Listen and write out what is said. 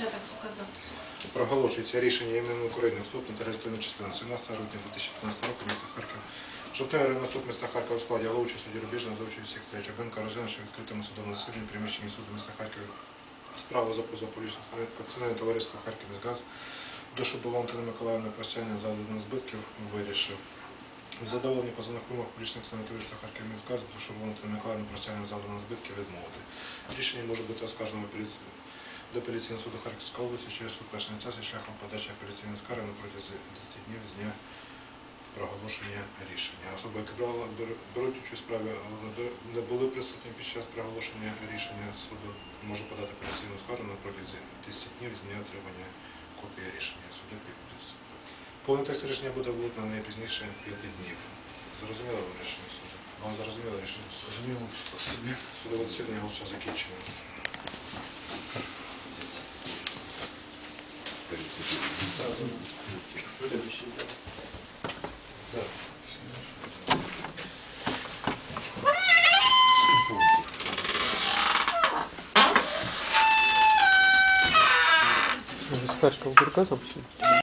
початок показався. Проголошується рішення імені України вступна та реєстраційна частина 17 грудня 2015 року міста Харків. Жовтневий районний суд міста Харкова у складі Аловича, судді Рубіжна, за участю секретаря Чабенка, розглянувши в відкритому судовому засіданні приміщенні суду міста Харкова справу за позов публічних акціонерів товариства «Харківськгаз» душу Балантини Миколаївни просяння завданих збитків вирішив. Задоволені позовних вимог публічних товариства «Харківськгаз» душу Балантини Миколаївни просяння завданих збитків відмовити. Рішення може бути оскаржено апеляці- до апеляційного суду Харківської області через суд першої інстанції шляхом подачі апеляційної скарги на протязі 10 днів з дня проголошення рішення. Особи, які брали, беруть участь у справі, але не були присутні під час проголошення рішення суду, може подати апеляційну скаргу на протязі 10 днів з дня отримання копії рішення суду підпис. Повний текст рішення буде вилучено найпізніше 5 днів. Зрозуміло рішення суду? Вам зрозуміло рішення суду? Зрозуміло. Судове засідання голосу закінчено. Следующий, да. Да. из Харькова Бургазов?